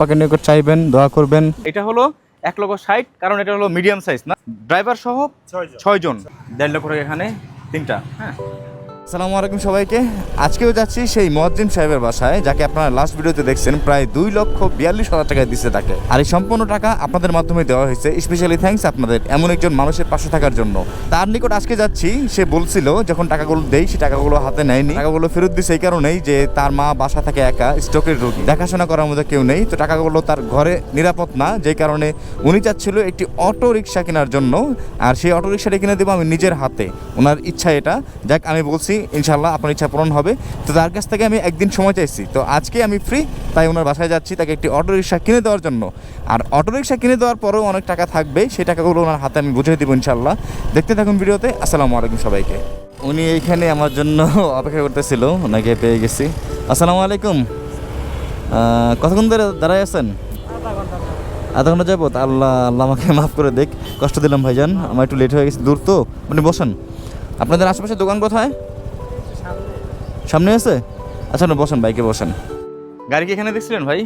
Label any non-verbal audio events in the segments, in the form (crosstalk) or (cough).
পাকে নিকট চাইবেন দোয়া করবেন। এটা হলো এক লক্ষ ষাট কারণ এটা হলো মিডিয়াম সাইজ না? ড্রাইভার সহ ছয় জন দেড় লক্ষ টাকা এখানে তিনটা হ্যাঁ? আসসালামু আলাইকুম সবাইকে। আজকেও যাচ্ছি সেই মজ্জিম সাহেবের বাসায়, যাকে আপনারা লাস্ট ভিডিওতে দেখছেন, প্রায় দুই লক্ষ বিয়াল্লিশ হাজার টাকা দিচ্ছে তাকে। আর এই সম্পূর্ণ টাকা আপনাদের মাধ্যমে দেওয়া হয়েছে স্পেশালি থ্যাঙ্কস আপনাদের এমন একজন মানুষের পাশে থাকার জন্য। তার নিকট আজকে যাচ্ছি, সে বলছিল যখন টাকাগুলো দেই, সে টাকাগুলো হাতে নেয়নি। টাকাগুলো ফেরত দিচ্ছে এই কারণেই যে তার মা বাসা থাকে একা, স্টকের রোগী। দেখাশোনা করার মধ্যে কেউ নেই, তো টাকাগুলো তার ঘরে নিরাপদ না, যেই কারণে উনি চাচ্ছিল একটি অটো রিক্সা কেনার জন্য। আর সেই অটো রিক্সাটা কিনে দেবো আমি নিজের হাতে। ওনার ইচ্ছা এটা। যাক, আমি বলছি ইনশাল্লাহ আপনার ইচ্ছা পূরণ হবে। তো তার কাছ থেকে আমি একদিন সময় চাইছি। তো আজকে আমি ফ্রি তাই ওনার বাসায় যাচ্ছি তাকে একটি অটো রিক্সা কিনে দেওয়ার জন্য। আর অটো রিক্সা কিনে দেওয়ার পরেও অনেক টাকা থাকবে, সেই টাকাগুলো ওনার হাতে আমি বুঝিয়ে দেবো ইনশাল্লাহ দেখতে থাকুন ভিডিওতে, আসসালামু আলাইকুম সবাইকে। উনি এইখানে আমার জন্য (laughs) অপেক্ষা করতেছিল, ওনাকে পেয়ে গেছি। আসসালামু আলাইকুম। কতক্ষণ ধরে দাঁড়ায় আছেন? আধা ঘণ্টা যাব আল্লাহ আল্লাহ আমাকে মাফ করে দেখ। কষ্ট দিলাম ভাইজান, আমার একটু লেট হয়ে গেছে। দূর তো, আপনি বসেন। আপনাদের আশেপাশে দোকান কোথায়? সামনে আছে? আচ্ছা না, বসেন, বাইকে বসেন। গাড়ি কি এখানে দেখছিলেন ভাই?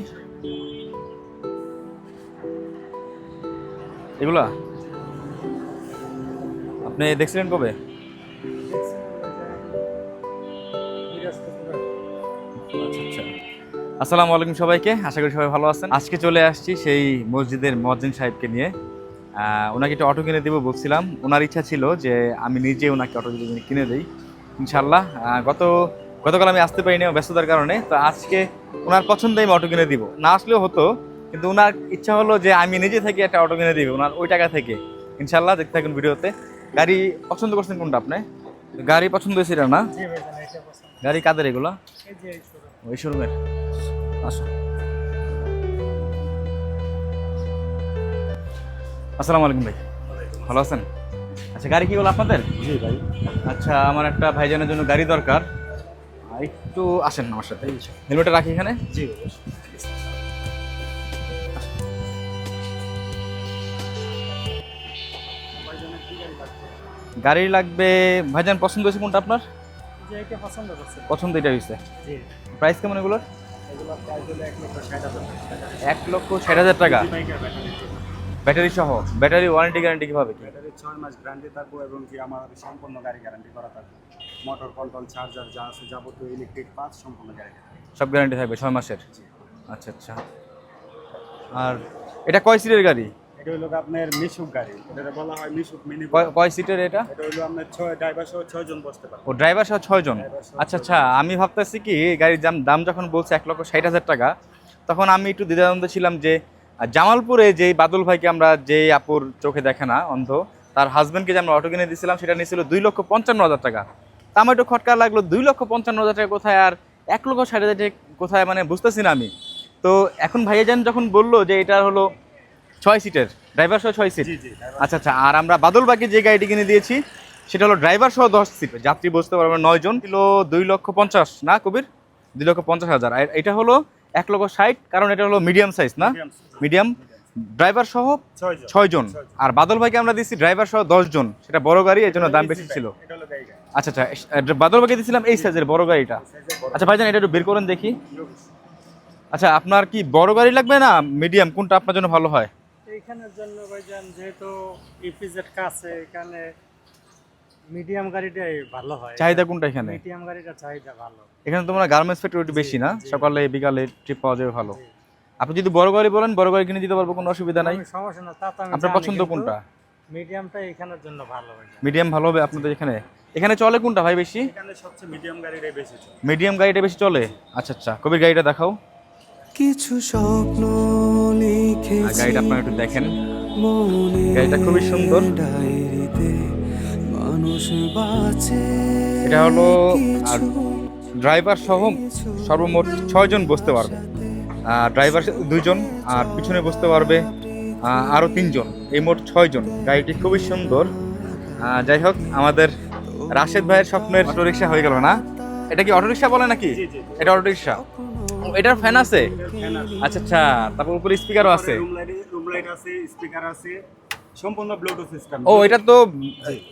এগুলা? আপনি দেখছিলেন কবে? আসসালামু আলাইকুম সবাইকে, আশা করি সবাই ভালো আছেন। আজকে চলে আসছি সেই মসজিদের মজ্জিন সাহেবকে নিয়ে। ওনাকে একটা অটো কিনে দেবো বলছিলাম। ওনার ইচ্ছা ছিল যে আমি নিজে ওনাকে অটো কিনে দিই ইনশাল্লাহ গত গতকাল আমি আসতে পারিনি ব্যস্ততার কারণে তো আজকে ওনার পছন্দে আমি অটো কিনে দিব। না আসলেও হতো কিন্তু ওনার ইচ্ছা হলো যে আমি নিজে থেকে একটা অটো কিনে দিব ওনার ওই টাকা থেকে। ইনশাল্লাহ দেখতে থাকুন ভিডিওতে। গাড়ি পছন্দ করছেন কোনটা আপনি? গাড়ি পছন্দ হয়েছিল না? গাড়ি কাদের এগুলো? ওই শোরুমের আসো আসসালামু আলাইকুম ভাই। ভালো আছেন? আচ্ছা গাড়ি কি হলো আপনাদের? জি ভাই। আচ্ছা আমার একটা ভাইজানের জন্য গাড়ি দরকার। একটু আসেন আমার সাথে হেলমেটটা রাখি এখানে? জি গাড়ি লাগবে ভাইজান পছন্দ হয়েছে কোনটা আপনার? পছন্দ এটা হয়েছে? প্রাইস কেমন এগুলোর? এগুলো এক লক্ষ ষাট হাজার টাকা। ব্যাটারি ব্যাটারি সহ? ব্যাটারি ওয়ারেন্টি গ্যারান্টি কীভাবে কি? ব্যাটারি ছয় মাস গ্যারান্টি থাকব এবং কি আমার সম্পূর্ণ গাড়ি গ্যারান্টি করা থাকবে। মোটর কন্ট্রোল চার্জার যা আছে যাবতীয় ইলেকট্রিক পার্টস সম্পূর্ণ গ্যারান্টি সব গ্যারান্টি থাকবে ছয় মাসের? আচ্ছা আচ্ছা। আর এটা কয় সিটের গাড়ি? এটা হলো আপনার মিশুক গাড়ি এটা বলা হয় মিশুক মিনি কয়- সিটের এটা? এটা হলো আপনার ছয় ড্রাইভার সহ ছয় জন বসতে পারে ও ড্রাইভার সহ ছয় জন? আচ্ছা আচ্ছা আমি ভাবতেছি কি গাড়ির দাম দাম যখন বলছে এক লক্ষ ষাট হাজার টাকা তখন আমি একটু দ্বিধাদ্বন্দ্বে ছিলাম যে জামালপুরে যে বাদল ভাইকে আমরা যে আপুর চোখে দেখে না অন্ধ তার হাজবেন্ডকে যে আমরা অটো কিনে দিয়েছিলাম সেটা নিয়েছিল দুই লক্ষ পঞ্চান্ন হাজার টাকা। আমার একটু খটকা লাগল দুই লক্ষ পঞ্চান্ন হাজার টাকা কোথায় আর এক লক্ষ ষাট হাজার টাকা কোথায় মানে বুঝতেছি না আমি। তো এখন ভাইয়াজান যখন বলল যে এটা হলো ছয় সিটের ড্রাইভার সহ ছয় সিট। আচ্ছা আচ্ছা আর আমরা বাদলবাগে যে গাড়িটি কিনে দিয়েছি সেটা হলো ড্রাইভার সহ দশ সিট। যাত্রী বসতে পারবে নয় জন কিলো দুই লক্ষ পঞ্চাশ না কবির? দুই লক্ষ পঞ্চাশ হাজার। আর এটা হলো এক লক্ষ ষাট কারণ এটা হলো মিডিয়াম সাইজ না? মিডিয়াম ড্রাইভার সহ ছয় জন আর বাদল ভাইকে আমরা দিচ্ছি ড্রাইভার সহ দশ জন সেটা বড় গাড়ি এর জন্য দাম বেশি ছিল। আচ্ছা আচ্ছা বাদল ভাইকে দিয়েছিলাম এই সাইজের বড় গাড়িটা। আচ্ছা ভাইজান এটা একটু বের করেন দেখি। আচ্ছা আপনার কি বড় গাড়ি লাগবে না মিডিয়াম? কোনটা আপনার জন্য ভালো হয়? এইখানের জন্য ভাইজান যেহেতু ইপিজেড কাছে এখানে মিডিয়াম গাড়িটাই ভালো হয়। চাহিদা কোনটা এখানে? মিডিয়াম গাড়িটা চাহিদা ভালো। এখানে তোমরা গার্মেন্টস ফ্যাক্টরি বেশি না? সকালে বিকালে ট্রিপ পাওয়া যাবে ভালো। আপনি যদি বড় গাড়ি বলেন বড় গাড়ি কিনে দিতে পারব কোনো অসুবিধা নাই। সমস্যা না তা আপনার পছন্দ কোনটা? মিডিয়ামটা এখানের জন্য ভালো হবে। মিডিয়াম ভালো হবে আপনাদের এখানে? এখানে চলে কোনটা ভাই বেশি? এখানে সবচেয়ে মিডিয়াম গাড়িটাই বেশি চলে। মিডিয়াম গাড়িটা বেশি চলে? আচ্ছা আচ্ছা কবির গাড়িটা দেখাও। কিছু স্বপ্ন লিখে গাড়িটা আপনারা একটু দেখেন। গাড়িটা খুবই সুন্দর। ডায়েরিতে মানুষ বাঁচে। এটা হলো আর ড্রাইভার সহ সর্বমোট ছয় জন বসতে পারবে। ড্রাইভার দুইজন আর পিছনে বসতে পারবে আহ, আরও তিনজন এই মোট ছয়জন। গাড়িটি খুবই সুন্দর। যাই হোক আমাদের রাশেদ ভাইয়ের স্বপ্নের অটো রিক্সা হয়ে গেল না? এটা কি অটো রিক্সা বলে নাকি? এটা অটো রিক্সা এটার ফ্যান আছে? আচ্ছা আচ্ছা তারপর উপরে স্পিকারও আছে। রুম লাইট আছে স্পিকার আছে সম্পূর্ণ ব্লুটুথ সিস্টেম ও এটা তো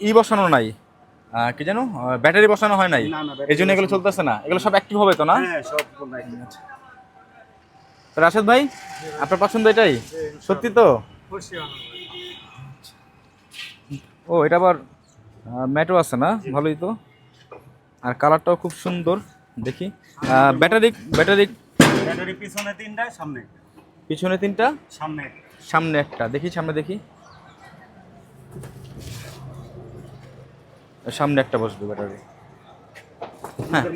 ই বসানো নাই। কি জানো ব্যাটারি বসানো হয় নাই। এই জন্য এগুলো চলতেছে না। এগুলো সব অ্যাক্টিভ হবে তো না? হ্যাঁ সব রাশেদ ভাই আপনার পছন্দ এটাই? সত্যি তো? ও এটা আবার ম্যাটো আছে না? ভালোই তো। আর কালারটাও খুব সুন্দর দেখি। ব্যাটারি ব্যাটারি ব্যাটারি পিছনে তিনটা সামনে পিছনে তিনটা? সামনে সামনে একটা দেখি সামনে দেখি। সামনে একটা বসবে ব্যাটারি।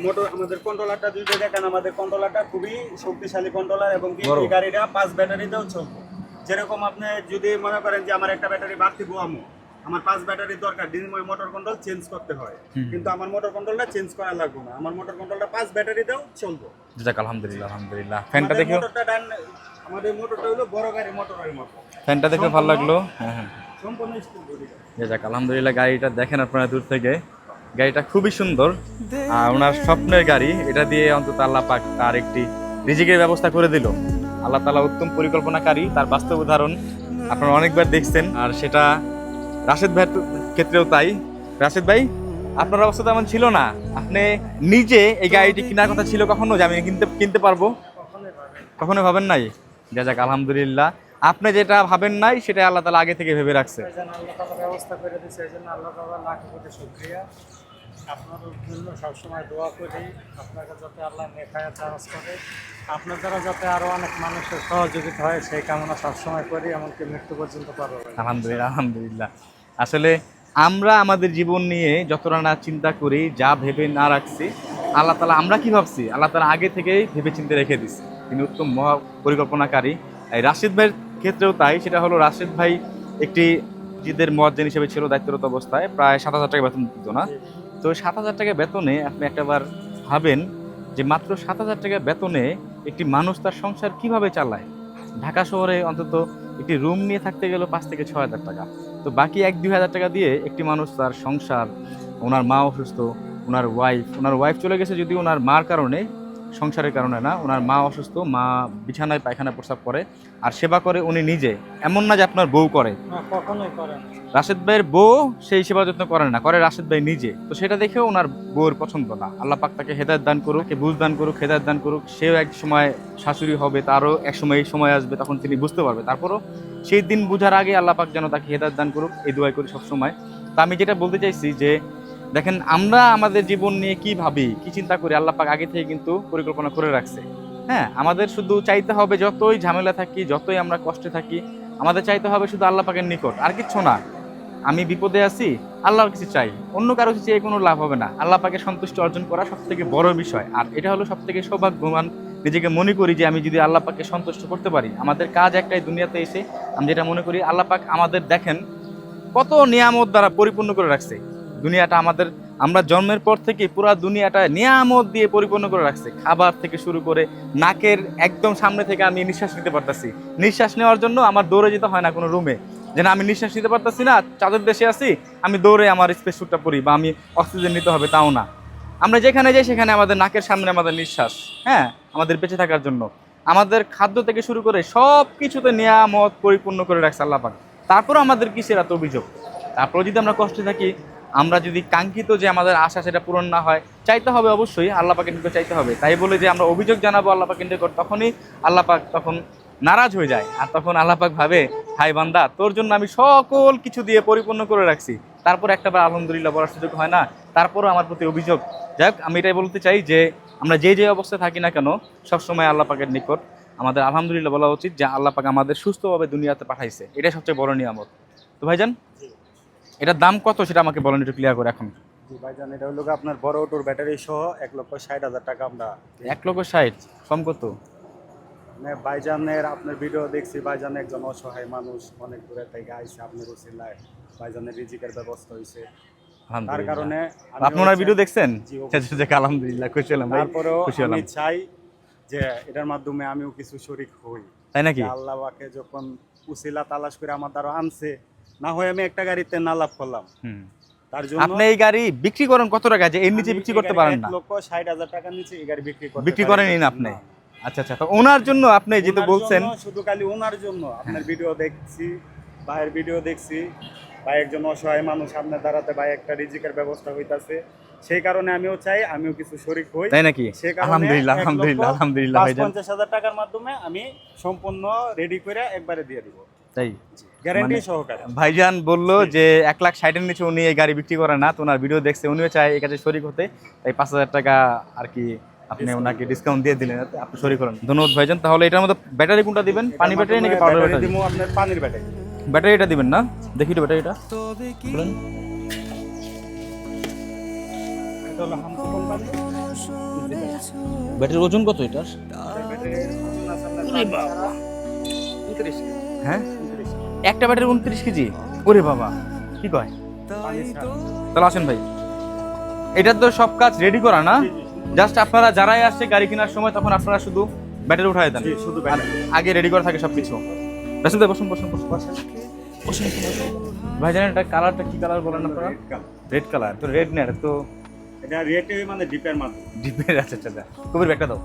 মোটর আমাদের কন্ট্রোলারটা যদি দেখেন আমাদের কন্ট্রোলারটা খুবই শক্তিশালী কন্ট্রোলার এবং এই গাড়িটা পাঁচ ব্যাটারিতেও চলবে। যেরকম আপনি যদি মনে করেন যে আমার একটা ব্যাটারি বাড়তি বোয়ামো আমার পাঁচ ব্যাটারির দরকার মোটর কন্ট্রোল চেঞ্জ করতে হয়। কিন্তু আমার মোটর কন্ট্রোলটা চেঞ্জ করা লাগবে না। আমার মোটর কন্ট্রোলটা পাঁচ ব্যাটারিতেও চলবে। যাক আলহামদুলিল্লাহ আলহামদুলিল্লাহ। ফ্যানটা আমাদের মোটরটা ডান আমাদের মোটরটা হলো বড় গাড়ি মোটরের মতো। ফ্যানটা দেখে ভালো লাগল? হ্যাঁ হ্যাঁ। সম্পূর্ণ স্কুল যাক আলহামদুলিল্লাহ গাড়িটা দেখেন আপনারা দূর থেকে। গাড়িটা খুবই সুন্দর। আর ওনার স্বপ্নের গাড়ি, এটা দিয়ে অন্তত আল্লাহ পাক তার একটি রিজিকের ব্যবস্থা করে দিল। আল্লাহ তালা উত্তম পরিকল্পনাকারী, তার বাস্তব উদাহরণ আপনারা অনেকবার দেখছেন। আর সেটা রাশেদ ভাইয়ের ক্ষেত্রেও তাই। রাশেদ ভাই, আপনার অবস্থা তেমন ছিল না। আপনি নিজে এই গাড়িটি কেনার কথা ছিল কখনো যে আমি কিনতে কিনতে পারব? কখনো ভাবেন নাই? যা যাক, আলহামদুলিল্লাহ। আপনি যেটা ভাবেন নাই সেটা আল্লাহ তালা আগে থেকে ভেবে রাখছে। এই জন্য সবসময় দোয়া করি। আপনাকে যাতে আল্লাহ নেখায় চার্জ করে আপনার দ্বারা যাতে আরও অনেক মানুষের সহযোগিতা হয়, সেই কামনা সবসময় করি, এমনকি মৃত্যু পর্যন্ত পারব আলহামদুলিল্লাহ আলহামদুলিল্লাহ। আসলে আমরা আমাদের জীবন নিয়ে যতটা না চিন্তা করি, যা ভেবে না রাখছি, আল্লাহ তালা আমরা কি ভাবছি? আল্লাহ তালা আগে থেকেই ভেবে চিন্তে রেখে দিচ্ছে তিনি উত্তম মহা পরিকল্পনাকারী। এই রাশিদ ভাইয়ের ক্ষেত্রেও তাই, সেটা হলো রাশিদ ভাই একটি জিদের মহাজ্জেন হিসেবে ছিল দায়িত্বরত অবস্থায়, প্রায় সাত হাজার টাকা বেতন দিত না। তো সাত হাজার টাকা বেতনে আপনি একটাবার ভাবেন যে মাত্র সাত হাজার টাকা বেতনে একটি মানুষ তার সংসার কীভাবে চালায়? ঢাকা শহরে অন্তত একটি রুম নিয়ে থাকতে গেল পাঁচ থেকে ছয় হাজার টাকা। তো বাকি এক দুই হাজার টাকা দিয়ে একটি মানুষ তার সংসার, ওনার মা অসুস্থ, ওনার ওয়াইফ ওনার ওয়াইফ চলে গেছে যদি ওনার মার কারণে সংসারের কারণে না ওনার মা অসুস্থ মা বিছানায় পায়খানা প্রস্রাব করে আর সেবা করে উনি নিজে। এমন না যে আপনার বউ করে। রাশেদ ভাইয়ের বউ সেই সেবা যত্ন করে না করে রাশেদ ভাই নিজে। তো সেটা দেখেও ওনার বউয়ের পছন্দ না। আল্লাহ পাক তাকে হেদায়ত দান করুক বুঝ দান করুক হেদায়ত দান করুক সেও এক সময় শাশুড়ি হবে তারও এক সময় এই সময় আসবে তখন তিনি বুঝতে পারবে। তারপরও সেই দিন বুঝার আগে আল্লাহ পাক যেন তাকে হেদায়ত দান করুক এই দোয়াই করি সবসময়। তা আমি যেটা বলতে চাইছি যে দেখেন, আমরা আমাদের জীবন নিয়ে কি ভাবি, কি চিন্তা করি, আল্লাহ পাক আগে থেকে কিন্তু পরিকল্পনা করে রাখছে। হ্যাঁ আমাদের শুধু চাইতে হবে যতই ঝামেলা থাকি, যতই আমরা কষ্টে থাকি, আমাদের চাইতে হবে শুধু আল্লাহ পাকের নিকট, আর কিচ্ছু না। আমি বিপদে আছি, আল্লাহর কিছু চাই, অন্য কারও কিছু চেয়ে কোনো লাভ হবে না। আল্লাহ পাকে সন্তুষ্টি অর্জন করা সব থেকে বড় বিষয়। আর এটা হলো সব থেকে সৌভাগ্যবান, নিজেকে মনে করি যে আমি যদি আল্লাহ পাকে সন্তুষ্ট করতে পারি, আমাদের কাজ একটাই দুনিয়াতে এসে, আমি যেটা মনে করি, আল্লাহ পাক আমাদের দেখেন কত নিয়ামত দ্বারা পরিপূর্ণ করে রাখছে। দুনিয়াটা আমাদের, আমরা জন্মের পর থেকে পুরো দুনিয়াটা নিয়ামত দিয়ে পরিপূর্ণ করে রাখছে। খাবার থেকে শুরু করে নাকের একদম সামনে থেকে আমি নিঃশ্বাস নিতে পারতাছি। নিঃশ্বাস নেওয়ার জন্য আমার দৌড়ে যেতে হয় না কোনো রুমে। যেন আমি নিঃশ্বাস নিতে পারতাছি না, চাঁদের দেশে আছি, আমি দৌড়ে আমার স্পেস শুটটা পরি বা আমি অক্সিজেন নিতে হবে তাও না। আমরা যেখানে যাই সেখানে আমাদের নাকের সামনে আমাদের নিঃশ্বাস হ্যাঁ? আমাদের বেঁচে থাকার জন্য। আমাদের খাদ্য থেকে শুরু করে সব কিছুতে নিয়ামত পরিপূর্ণ করে রাখছে আল্লাহ পাক। তারপরও আমাদের কিসের এত অভিযোগ? তারপরে যদি আমরা কষ্টে থাকি আমরা যদি কাঙ্ক্ষিত যে আমাদের আশা সেটা পূরণ না হয়, চাইতে হবে অবশ্যই আল্লাহ পাকের নিকট চাইতে হবে। তাই বলে যে আমরা অভিযোগ জানাব আল্লাহ পাকের নিকট, তখনই আল্লাহ পাক তখন নারাজ হয়ে যায়। আর তখন আল্লাহ পাক ভাবে হাই বান্দা, তোর জন্য আমি সকল কিছু দিয়ে পরিপূর্ণ করে রাখছি। তারপর একটাবার আলহামদুলিল্লাহ বলার সুযোগ হয় না। তারপরও আমার প্রতি অভিযোগ। যাক আমি এটাই বলতে চাই যে, আমরা যে যে অবস্থায় থাকি না কেন, সবসময় আল্লাহ পাকের নিকট আমাদের আলহামদুলিল্লাহ বলা উচিত যে আল্লাহ পাক আমাদের সুস্থভাবে দুনিয়াতে পাঠাইছে। এটাই সবচেয়ে বড় নিয়ামত। তো ভাইজান? এটার দাম কত সেটা আমাকে বলেন একটু ক্লিয়ার করে এখন? জি ভাইজান এটা হলো আপনার বড় অটোর ব্যাটারি সহ এক লক্ষ ষাট হাজার টাকা আমরা এক লক্ষ ষাট কম কত? মানে ভাইজানের আপনার ভিডিও দেখছি ভাইজান একজন অসহায় মানুষ অনেক দূরে থেকে আইসে আপনার উচিলায় ভাইজানের রিজিকের ব্যবস্থা হয়েছে তার কারণে আমি আপনি ভিডিও দেখছেন। আচ্ছা, যাক, আলহামদুলিল্লাহ খুশি হলাম তারপরেও আমি চাই যে এটার মাধ্যমে আমিও কিছু শরিক হই। তাই নাকি? আল্লাহকে যখন উসিলা তালাশ করে আমার দ্বারা আনছে না হয় আমি একটা গাড়িতে না লাভ করলাম। তার জন্য আপনি এই গাড়ি বিক্রি করেন কত টাকা? যে এর নিচে আমি বিক্রি করতে পারেন না। লক্ষ ষাট হাজার টাকার নিচে এই গাড়ি বিক্রি করতে বিক্রি পারি। না আপনি? আচ্ছা আচ্ছা তো ওনার জন্য আপনি যেহেতু বলছেন শুধু খালি ওনার জন্য। আপনার ভিডিও দেখছি ভাইয়ের ভিডিও দেখছি। ভাই একজন অসহায় মানুষ আপনার দ্বারাতে ভাই একটা রিজিকের ব্যবস্থা হইতাছে। সেই কারণে আমিও চাই আমিও কিছু শরিক হই। তাই নাকি? আলহামদুলিল্লাহ আলহামদুলিল্লাহ আলহামদুলিল্লাহ পঞ্চাশ হাজার টাকার মাধ্যমে আমি সম্পূর্ণ রেডি করে একবারে দিয়ে দিব। তাই? গ্যারান্টি মানে- সহকারে। ভাইজান বলল যে এক লাখ ষাটের নিচে উনি এই গাড়ি বিক্রি করে না তো ওনার ভিডিও দেখছে উনিও চায় এই কাজে শরিক হতে। তাই পাঁচ হাজার টাকা আর কি আপনি ওনাকে ডিসকাউন্ট দিয়ে দিলেন আপনি শরিক হলেন। ধন্যবাদ ভাইজান তাহলে এটার মধ্যে ব্যাটারি কোনটা দিবেন? পানি ব্যাটারি নাকি পাউডার ব্যাটারি দিব আপনার পানির ব্যাটারি ব্যাটারিটা দিবেন না? দেখি তো ব্যাটারিটা বলেন। ব্যাটারির ওজন কত এটার? হ্যাঁ? একটা ব্যাটারি উনত্রিশ কেজি? ওরে বাবা কি কয়? তাহলে আসেন ভাই। এটার তো সব কাজ রেডি করা না? জাস্ট আপনারা যারাই আসছে গাড়ি কেনার সময় তখন আপনারা শুধু ব্যাটারি উঠায় দেন। শুধু আগে রেডি করা থাকে সবকিছু। বসুন ভাই, বসুন বসুন বসুন। বসুন। ভাই জানেন এটা কালারটা কি কালার বলেন আপনারা? রেড কালার তো রেড না এটা তো এটা রেটে মানে ডিপের মাধ্যমে। ডিপের আচ্ছা আচ্ছা। কবির ব্যাগটা দাও।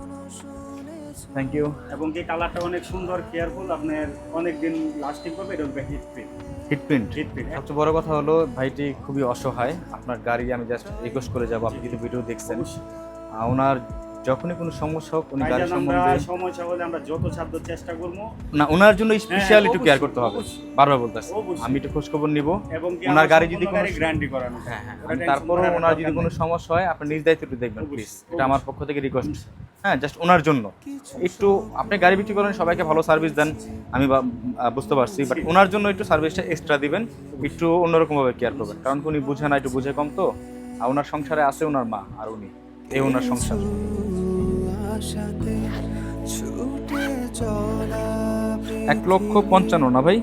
থ্যাংক ইউ এবং কি কালারটা অনেক সুন্দর কেয়ারফুল আপনার অনেক দিন লাস্টিং করবে এটা হচ্ছে heat print heat print heat print সবচেয়ে বড় কথা হলো ভাইটি খুবই অসহায়। আপনার গাড়ি আমি জাস্ট রিকোয়েস্ট করে যাব আপনি যদি ভিডিও দেখছেন। ওনার যখনই কোনো সমস্যা হোক উনি গাড়ি সম্বন্ধে সমস্যা হলে আমরা যত সাধ্য চেষ্টা করব। না ওনার জন্য স্পেশালি একটু কেয়ার করতে হবে। বারবার বলতেছি। আমি একটু খোঁজ খবর নিব। এবং ওনার গাড়ি যদি কোনো গ্যারান্টি করানো হ্যাঁ হ্যাঁ তারপরও ওনার যদি কোনো সমস্যা হয় আপনি নিজ দায়িত্ব একটু দেখবেন প্লিজ এটা আমার পক্ষ থেকে রিকোয়েস্ট হ্যাঁ জাস্ট ওনার জন্য। একটু আপনি গাড়ি বিক্রি করেন, সবাইকে ভালো সার্ভিস দেন, আমি বুঝতে পারছি বাট ওনার জন্য একটু সার্ভিসটা এক্সট্রা দিবেন, একটু অন্যরকমভাবে কেয়ার করবেন। কারণ উনি বুঝে না, একটু বুঝে কম তো। আর ওনার সংসারে আছে ওনার মা আর উনি এই ওনার সংসার। এক লক্ষ পঞ্চান্ন না ভাই?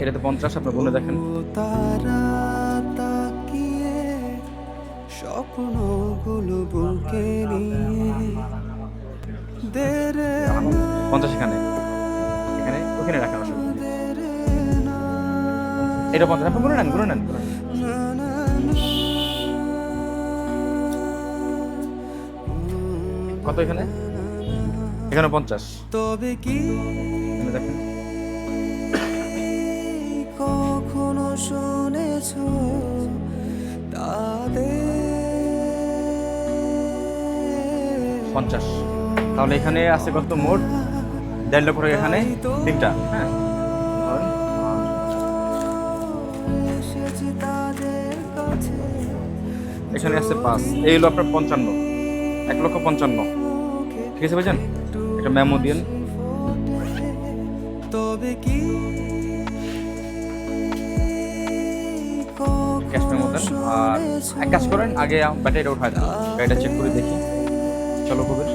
এটাতে পঞ্চাশ, আপনি বলে দেখেন। স্বপ্নগুলো বুকে নিয়ে দেরে পঞ্চাশ এখানে। এখানে ওখানে রাখেন অসুবিধা এটা পঞ্চাশ আপনি গুনে নেন গুনে নেন। কত এখানে? এখানে পঞ্চাশ। তবে কি দেখেন। কখনো শুনেছ তাদের পঞ্চাশ। তাহলে এখানে আছে কত? মোট দেড় লক্ষ টাকা এখানে। তিনটা। হ্যাঁ। এখানে আছে পাঁচ। এই হলো আপনার পঞ্চান্ন। এক লক্ষ পঞ্চান্ন। ঠিক আছে ভাইজান? একটা মেমো দিন তবে কি আর এক কাজ করেন, আগে ব্যাটারিটা উঠায় দেন। গাড়িটা চেক করে দেখি। চলো কবির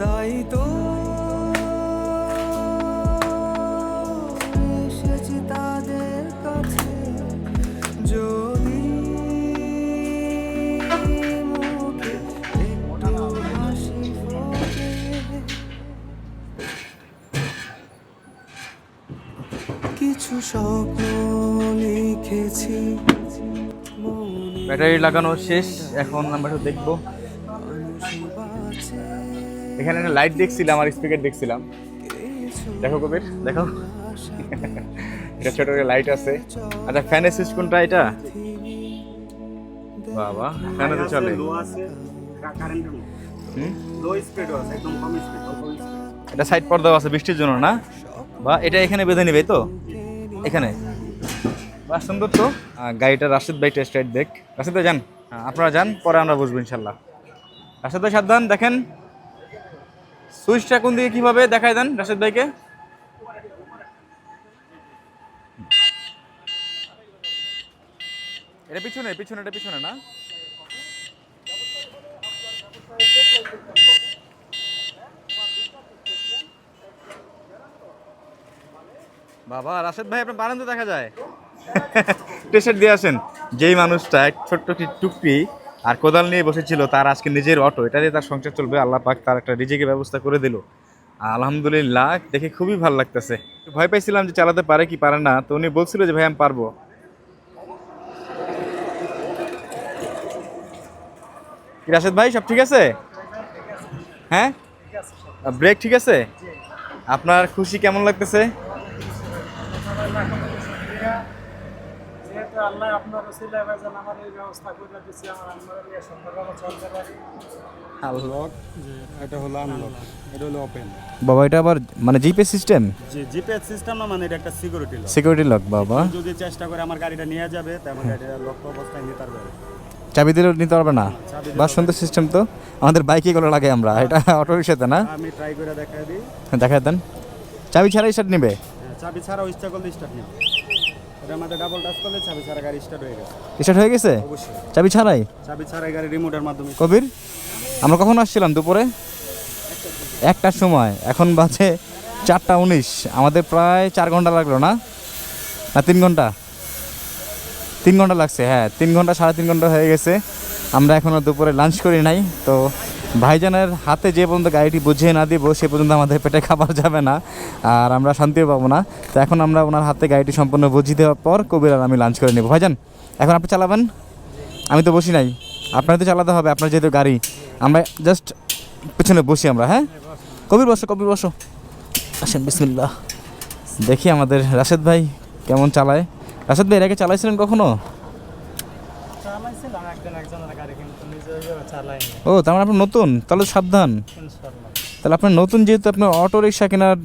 তাই তো এসেছি তাদের কাছে। কিছু স্বপ্ন লিখেছি ব্যাটারি লাগানো শেষ এখন আমরা একটু দেখব। এখানে একটা লাইট দেখছিলাম আর স্পিকার দেখছিলাম। দেখো কবির দেখো। এটা ছোট লাইট আছে। আচ্ছা ফ্যানের সুইচ কোনটা এটা? বাবা ফ্যানে তো চলে। এটা সাইড পর্দাও আছে বৃষ্টির জন্য না? বা এটা এখানে বেঁধে নেবে তো? এখানে। বা সুন্দর তো। গাড়িটা রাশিদ ভাই টেস্ট রাইড দেখ। রাশিদ ভাই, যান। আপনারা যান, পরে আমরা বুঝব ইনশাল্লাহ। রাশিদ ভাই, সাবধান, দেখেন। সুইচটা কোন দিকে কীভাবে দেখায় দেন রাশিদ ভাইকে? এটা পিছনে পিছনে, এটা পিছনে না? বাবা, রাশেদ ভাই, আপনার বারান্দা দেখা যায়। (laughs) টেস্টার দিয়ে আসেন। যেই মানুষটা এক ছোট্ট একটি টুকরি আর কোদাল নিয়ে বসেছিল, তার আজকে নিজের অটো। এটা দিয়ে তার সংসার চলবে, আল্লাহ পাক তার একটা রিজিকের ব্যবস্থা করে দিল। আলহামদুলিল্লাহ, দেখে খুবই ভালো লাগতেছে। ভয় পাইছিলাম যে চালাতে পারে কি পারে না, তো উনি বলছিল যে, ভাই, আমি পারব। রাশেদ ভাই, সব ঠিক আছে? হ্যাঁ? ব্রেক ঠিক আছে? আপনার খুশি কেমন লাগতেছে? আল্লাহ আপনার ওসিলা ভাইজান আমার এই ব্যবস্থা করে আমার আমরা নিয়ে সুন্দরভাবে চলতে পারি। আনলক এটা হলো আনলক এটা হলো ওপেন বাবা এটা আবার মানে জিপে সিস্টেম? যে জিপিএস সিস্টেম না মানে এটা একটা সিকিউরিটি লক সিকিউরিটি লক বাবা। যদি চেষ্টা করে আমার গাড়িটা নিয়ে যাবে তাই আমার গাড়িটা লক অবস্থায় নিতে পারবে। চাবি দিলেও নিতে পারবে না? বা সুন্দর সিস্টেম তো। আমাদের বাইকে এগুলো লাগে আমরা এটা অটো রিক্সাতে না? আমি ট্রাই করে দেখা দিই। দেখা দেন। চাবি ছাড়াই স্টার্ট নেবে? হ্যাঁ, চাবি ছাড়াও ইচ্ছা করলে স্টার্ট নেবে। এটা আমাদের ডাবল টাচ করলে চাবি ছাড়া গাড়ি স্টার্ট হয়ে গেছে। স্টার্ট হয়ে গেছে? অবশ্যই। চাবি ছাড়াই? চাবি ছাড়াই গাড়ি রিমোটের মাধ্যমে। কবির আমরা কখন আসছিলাম দুপুরে? একটার সময়। এখন বাজে চারটা উনিশ। আমাদের প্রায় চার ঘণ্টা লাগল না? না তিন ঘণ্টা? তিন ঘণ্টা লাগছে হ্যাঁ। তিন ঘণ্টা সাড়ে তিন ঘণ্টা হয়ে গেছে। আমরা এখনও দুপুরে লাঞ্চ করি নাই তো ভাইজানের হাতে যে পর্যন্ত গাড়িটি বুঝিয়ে না দিব, সে পর্যন্ত আমাদের পেটে খাবার যাবে না, আর আমরা শান্তিও পাবো না। তো এখন আমরা ওনার হাতে গাড়িটি সম্পূর্ণ বুঝিয়ে দেওয়ার পর কবির আর আমি লাঞ্চ করে নেব। ভাইজান, এখন আপনি চালাবেন? আমি তো বসি নাই। আপনার তো চালাতে হবে, আপনার যেহেতু গাড়ি, আমরা জাস্ট পেছনে বসি আমরা হ্যাঁ? কবির বসো কবির বসো। আসেন, বিসমিল্লাহ। দেখি আমাদের রাশেদ ভাই কেমন চালায়। রাশেদ ভাই, এর আগে চালাইছিলেন কখনো চালাইছিলাম একদিন একজনের গাড়ি কিন্তু নিজে ওইভাবে চালাইনি ও তার মানে আপনার নতুন? তাহলে সাবধান। তাহলে আপনার নতুন যেহেতু আপনার অটো রিক্সা কেনার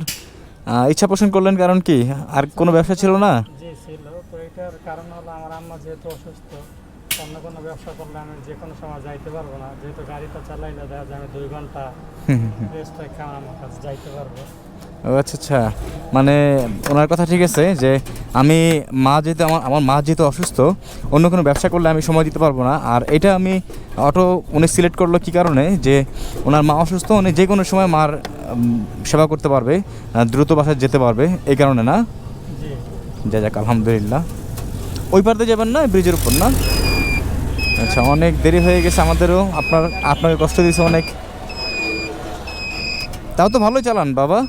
ইচ্ছা পোষণ করলেন কারণ কি? আর কোনো ব্যবসা ছিল না? কারণ হলো আমার আম্মা যেহেতু অসুস্থ অন্য কোনো ব্যবসা করলে আমি যে কোনো সময় যাইতে পারব না। যেহেতু গাড়িটা চালাইলে দেখা যায় আমি দুই ঘণ্টা রেস্ট রেখে আমার কাছে যাইতে পারব। ও আচ্ছা আচ্ছা। মানে ওনার কথা ঠিক আছে যে আমি মা যেহেতু আমার আমার মা যেহেতু অসুস্থ অন্য কোনো ব্যবসা করলে আমি সময় দিতে পারব না। আর এটা আমি অটো উনি সিলেক্ট করল কী কারণে যে ওনার মা অসুস্থ উনি যে কোনো সময় মার সেবা করতে পারবে দ্রুত বাসায় যেতে পারবে এই কারণে না? জি। যা যাক আলহামদুলিল্লাহ। ওই পারতে যাবেন না ব্রিজের উপর না? আচ্ছা অনেক দেরি হয়ে গেছে আমাদেরও আপনার আপনাকে কষ্ট দিয়েছে অনেক। তাও তো ভালোই চালান বাবা।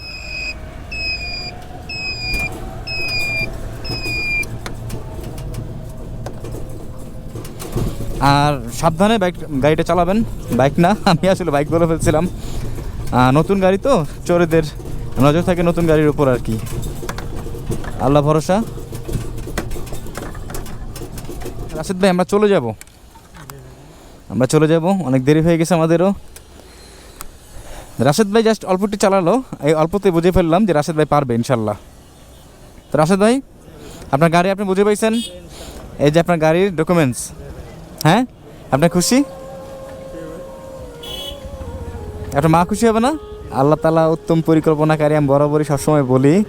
আর সাবধানে বাইক, গাড়িটা চালাবেন। বাইক না, (laughs) আমি আসলে বাইক বলে ফেলছিলাম। নতুন গাড়ি তো, চোরেদের নজর থাকে নতুন গাড়ির উপর আর কি। আল্লাহ ভরসা। রাশেদ ভাই, আমরা চলে যাব। আমরা চলে যাব, অনেক দেরি হয়ে গেছে আমাদেরও। রাশেদ ভাই জাস্ট অল্পটি চালালো, এই অল্পতে বুঝে ফেললাম যে রাশেদ ভাই পারবে, ইনশাল্লাহ। তো রাশেদ ভাই, আপনার গাড়ি আপনি বুঝে পাইছেন? এই যে আপনার গাড়ির ডকুমেন্টস হ্যাঁ? আপনার খুশি? আপনার মা খুশি হবে না? আল্লাহ তালা উত্তম পরিকল্পনাকারী, আমি বরাবরই সবসময় বলি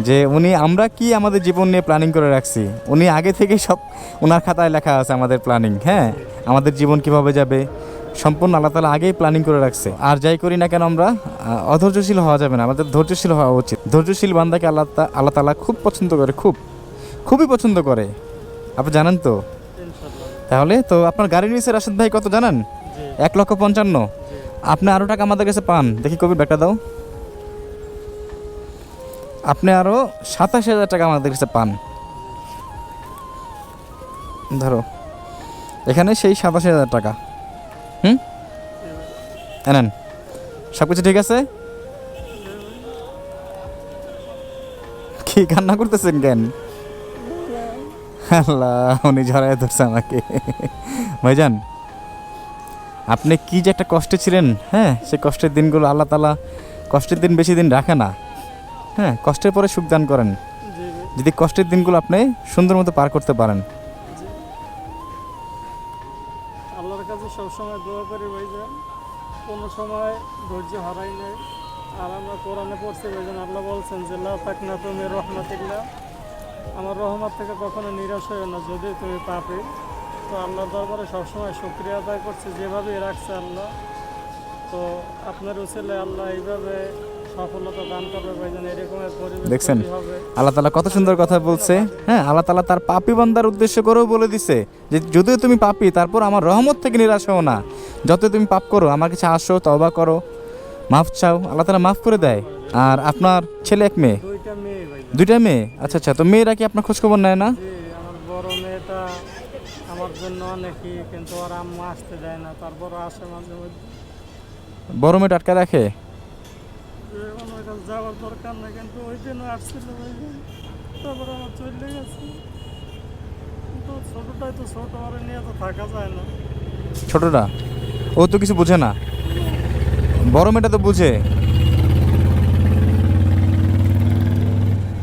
যে উনি, আমরা কি আমাদের জীবন নিয়ে প্ল্যানিং করে রাখছি? উনি আগে থেকেই সব ওনার খাতায় লেখা আছে আমাদের প্ল্যানিং হ্যাঁ? আমাদের জীবন কীভাবে যাবে? সম্পূর্ণ আল্লাহ তালা আগেই প্ল্যানিং করে রাখছে। আর যাই করি না কেন আমরা অধৈর্যশীল হওয়া যাবে না। আমাদের ধৈর্যশীল হওয়া উচিত। ধৈর্যশীল বান্দাকে আল্লাহ আল্লাহ তালা খুব পছন্দ করে, খুব। খুবই পছন্দ করে। আপনি জানেন তো তাহলে তো আপনার গাড়ি নিয়েছে রাশেদ ভাই কত জানেন? এক লক্ষ পঞ্চান্ন। আপনি আরও টাকা আমাদের কাছে পান। দেখি কবি ব্যাগটা দাও। আপনি আরও সাতাশ হাজার টাকা আমাদের কাছে পান। ধরো। এখানে সেই সাতাশ হাজার টাকা। হুম? এনেন সব কিছু ঠিক আছে? কি কান্না করতেছেন কেন? আল্লাহ, উনি ঝরাই ধরছে আমাকে। ভাইজান, আপনি কি যে একটা কষ্টে ছিলেন হ্যাঁ? সেই কষ্টের দিনগুলো আল্লাহ তালা কষ্টের দিন বেশি দিন রাখে না। হ্যাঁ কষ্টের পরে সুখ দান করেন। যদি কষ্টের দিনগুলো আপনি সুন্দর মতো পার করতে পারেন। আল্লাহর কাছে সবসময় দোয়া করি ভাইজান। সময় ধৈর্য হারাই নাই। আর আমরা কোরআনে পড়ছি ভাইজান, আল্লাহ বলছেন যে, লা তাকনা তুমি রহমাতিল্লাহ। আমার রহমত থেকে কখনো নিরাশ হয়ে না যদি তুমি পাপে। তো আল্লাহর দরবারে সবসময় শুক্রিয়া আদায় করছে যেভাবে রাখছে আল্লাহ। তো আপনার উচিলে আল্লাহ এইভাবে দেখছেন? আল্লাহ তালা কত সুন্দর কথা বলছে। হ্যাঁ আল্লাহ তালা তার পাপি বান্দার উদ্দেশ্য করেও বলে দিছে যে যদিও তুমি পাপি তারপর আমার রহমত থেকে নিরাশ হও না। যত তুমি পাপ করো আমার কাছে আসো তবা করো। মাফ চাও আল্লাহ তালা মাফ করে দেয়। আর আপনার ছেলে এক মেয়ে। দুইটা মেয়ে? আচ্ছা আচ্ছা তো মেয়েরা কি আপনার খোঁজখবর নেয় না? আমার বড় মেয়েটা আমার জন্য অনেকই কিন্তু ওর আম্মা আসতে দেয় না আসে মাঝে মধ্যে। বড় মেয়ে টাটকা রাখে? আমার যাওয়ার দরকার না কিন্তু ওই দিনও আসছিল ভাই তারপর আমার চলে গেছে। কিন্তু ছোটটাই তো ছোট আর নিয়ে তো থাকা যায় না। ছোটটা? ও তো কিছু বোঝে না। বড় মেয়েটা তো বুঝে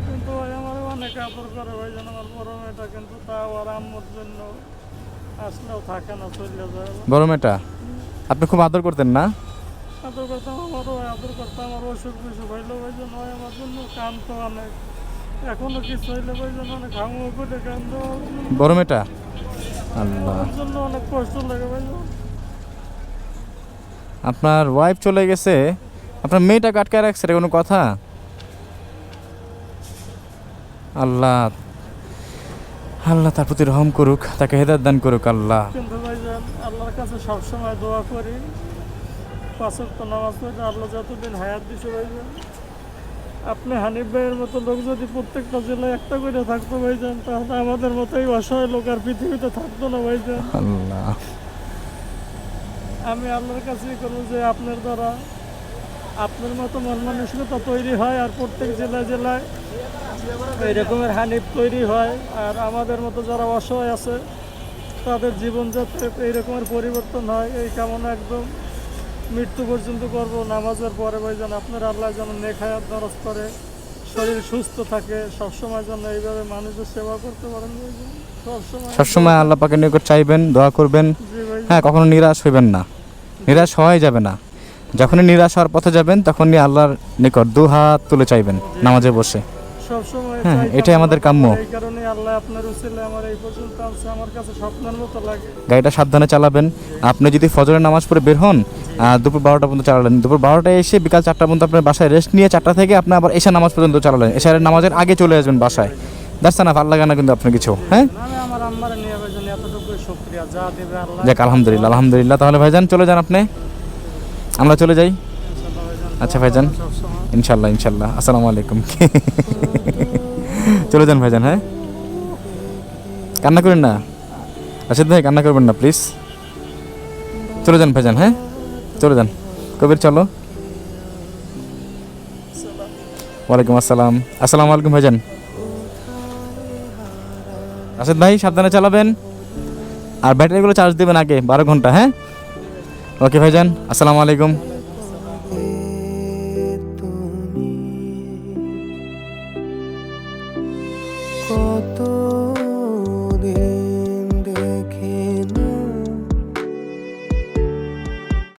কিন্তু ওই আমার অনেক আদর করে ভাই যেন আমার বড় মেয়েটা কিন্তু তাও আর আম্মুর জন্য আসলেও থাকে না চলে যায় বড় মেয়েটা? আপনি খুব আদর করতেন না? আদর করতাম আমারও আদর করতাম আমার অসুখ বিসুখ হইলে ওই জন্য আমার জন্য কান্ত অনেক। এখনও কিছু হইলে ওই জন্য অনেক হামু করে কান্দ বড় মেয়েটা? আল্লাহ। জন্য অনেক কষ্ট লাগে ভাই। আপনার ওয়াইফ চলে গেছে। আপনার মেয়েটাকে আটকায় রাখছে কোনো কথা? আল্লাহ। আল্লাহ তার প্রতি রহম করুক তাকে হেদায়ত দান করুক আল্লাহ। কিন্তু ভাইজান আল্লাহর কাছে সবসময় দোয়া করি। নামাজ পড়ে আল্লাহ যতদিন হায়াত দিছে ভাইজান আপনি হানিফ ভাইয়ের মতো লোক যদি প্রত্যেকটা জেলায় একটা করে থাকতো ভাইজান তাহলে আমাদের মতো এই অসহায় লোক আর পৃথিবীতে থাকতো না ভাইজান আল্লাহ। আমি আল্লাহর কাছেই করব যে আপনার দ্বারা আপনার মতো মন মানসিকতা তৈরি হয় আর প্রত্যেক জেলায় জেলায় এই রকমের হানিফ তৈরি হয়। আর আমাদের মতো যারা অসহায় আছে তাদের জীবনযাত্রায় এই রকমের পরিবর্তন হয়। এই কামনা একদম মৃত্যু পর্যন্ত করব। নামাজের পরে ভাই যেন আপনার আল্লাহ যেন নেখায়াত দরজ করে শরীর সুস্থ থাকে। সবসময় যেন এইভাবে মানুষের সেবা করতে পারেন ভাইজান। সবসময়। সবসময় আল্লাহ পাকে নিকট চাইবেন দোয়া করবেন। হ্যাঁ কখনো নিরাশ হইবেন না। নিরাশ হওয়াই যাবে না। যখনই নিরাশ হওয়ার পথে যাবেন তখনই আল্লাহর নিকট দু হাত তুলে চাইবেন নামাজে বসে। হ্যাঁ, এটাই আমাদের কাম্য। গাড়িটা সাবধানে চালাবেন। আপনি যদি ফজরের নামাজ পড়ে বের হন দুপুর বারোটা পর্যন্ত চালালেন দুপুর বারোটায় এসে বিকাল চারটা পর্যন্ত আপনার বাসায় রেস্ট নিয়ে চারটা থেকে আপনি আবার এসে নামাজ পর্যন্ত চালালেন। এসারের নামাজের আগে চলে আসবেন বাসায়। দ্যাটস না ভালো লাগে না কিন্তু আপনার কিছু হ্যাঁ? যাক আলহামদুলিল্লাহ আলহামদুলিল্লাহ। তাহলে ভাইজান চলে যান আপনি। আমরা চলে যাই? আচ্ছা ভাইজান। ইনশাল্লাহ ইনশাল্লাহ। আসসালামু আলাইকুম। (laughs) চলে যান, ভাইজান হ্যাঁ? কান্না করেন না? রাশিদ ভাই, কান্না করবেন না, প্লিজ। চলে যান, ভাইজান হ্যাঁ? চলে যান। কবির, চলো। ওয়ালাইকুম আসসালাম। আসসালামু আলাইকুম, ভাইজান। রাশিদ ভাই, সাবধানে চালাবেন। আর ব্যাটারিগুলো চার্জ দেবেন আগে, বারো ঘণ্টা হ্যাঁ? ওকে ভাইজান আসসালামু আলাইকুম।